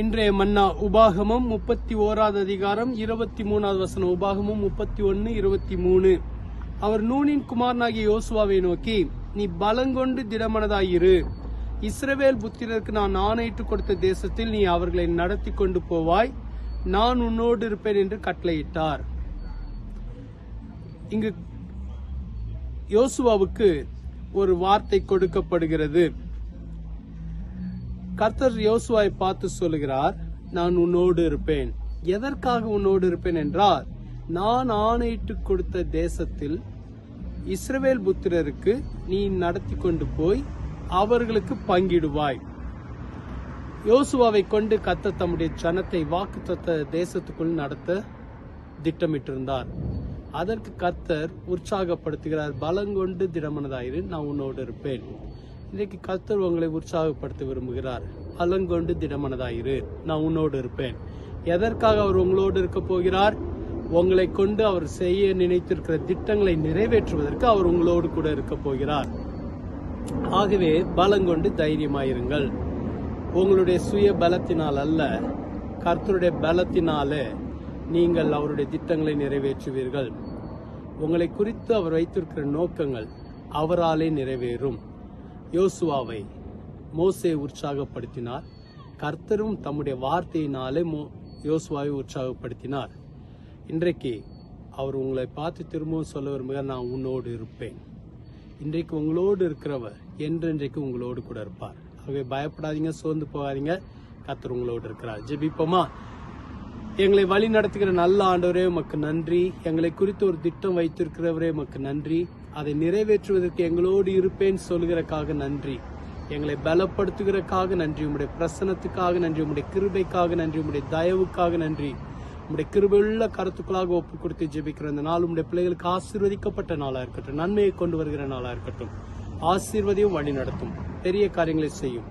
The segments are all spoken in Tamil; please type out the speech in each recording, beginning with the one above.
இன்றைய மன்னா உபாகமம் முப்பத்தி ஓராவது அதிகாரம் இருபத்தி மூணாவது வசனம். உபாகமம் முப்பத்தி ஒன்னு இருபத்தி மூணு. அவர் நூனின் குமாரனாகிய யோசுவாவை நோக்கி நீ பலங்கொண்டு திடமனதாயிரு. இஸ்ரவேல் புத்திரருக்கு நான் ஆணையிட்டு கொடுத்த தேசத்தில் நீ அவர்களை நடத்தி கொண்டு போவாய். நான் உன்னோடு இருப்பேன் என்று கட்டளையிட்டார். இங்கு யோசுவாவுக்கு ஒரு வார்த்தை கொடுக்கப்படுகிறது. கர்த்தர் யோசுவாவை பார்த்து சொல்லுகிறார் நான் உன்னோடு இருப்பேன். எதற்காக உன்னோடு இருப்பேன் என்றால் நான் ஆணையிட்டு கொடுத்த தேசத்தில் இஸ்ரவேல் புத்திரருக்கு நீ நடத்தி கொண்டு போய் அவர்களுக்கு பங்கிடுவாய். யோசுவாவை கொண்டு கத்த தம்முடைய ஜனத்தை வாக்கு தேசத்துக்குள் நடத்த திட்டமிட்டிருந்தார். அதற்கு கர்த்தர் உற்சாகப்படுத்துகிறார் பலங்கொண்டு திடமனதாயிரு நான் உன்னோடு இருப்பேன். இன்றைக்கு கர்த்தர் உங்களை உற்சாகப்படுத்த விரும்புகிறார். பலங்கொண்டு திடமனதாயிரு. நான் உன்னோடு இருப்பேன். எதற்காக அவர் உங்களோடு இருக்க போகிறார்? உங்களை கொண்டு அவர் செய்ய நினைத்திருக்கிற திட்டங்களை நிறைவேற்றுவதற்கு அவர் உங்களோடு கூட இருக்க போகிறார். ஆகவே பலங்கொண்டு தைரியமாயிருங்கள். உங்களுடைய சுய பலத்தினால் அல்ல கர்த்தருடைய பலத்தினாலே நீங்கள் அவருடைய திட்டங்களை நிறைவேற்றுவீர்கள். உங்களை குறித்து அவர் வைத்திருக்கிற நோக்கங்கள் அவராலே நிறைவேறும். யோசுவாவை மோசே உற்சாகப்படுத்தினார். கர்த்தரும் தம்முடைய வார்த்தையினாலே மோ யோசுவாவை உற்சாகப்படுத்தினார். இன்றைக்கு அவர் உங்களை பார்த்து திரும்பவும் சொல்ல விரும்புகிறார் நான் உன்னோடு இருப்பேன். இன்றைக்கு உங்களோடு இருக்கிறவர் என்றென்றைக்கு உங்களோடு கூட இருப்பார். ஆகவே பயப்படாதீங்க சோர்ந்து போகாதீங்க. கர்த்தர் உங்களோடு இருக்கிறார். ஜெபிப்போமா? எங்களை வழி நடத்துகிற நல்ல ஆண்டவரே உமக்கு நன்றி. எங்களை குறித்து ஒரு திட்டம் வைத்திருக்கிறவரே உமக்கு நன்றி. அதை நிறைவேற்றுவதற்கு எங்களோடு இருப்பேன் சொல்கிறக்காக நன்றி. எங்களை பலப்படுத்துகிறக்காக நன்றி. உம்முடைய பிரசனத்துக்காக நன்றி. உம்முடைய கிருபைக்காக நன்றி. உம்முடைய தயவுக்காக நன்றி. உம்முடைய கிருபையுள்ள கருத்துக்களாக ஒப்பு கொடுத்து ஜெபிக்கிற இந்த நாள் உம்முடைய பிள்ளைகளுக்கு ஆசீர்வதிக்கப்பட்ட நாளாக இருக்கட்டும். நன்மையை கொண்டு வருகிற நாளாக இருக்கட்டும். ஆசீர்வதியும் வழி நடத்தும். பெரிய காரியங்களை செய்யும்.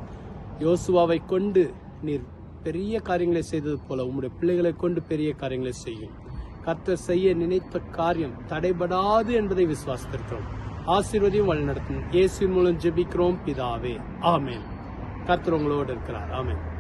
யோசுவாவை கொண்டு நீர் பெரிய காரியங்களை செய்தது போல உம்முடைய பிள்ளைகளை கொண்டு பெரிய காரியங்களை செய்யும். கர்த்தர் செய்ய நினைத்த காரியம் தடைபடாது என்பதை விசுவாசித்திருக்கிறோம். ஆசீர்வதியும் வழிநடத்தும். இயேசுவின் மூலம் ஜெபிக்கிறோம். பிதாவே. ஆமேன். கர்த்தர் உங்களோடு இருக்கிறார். ஆமேன்.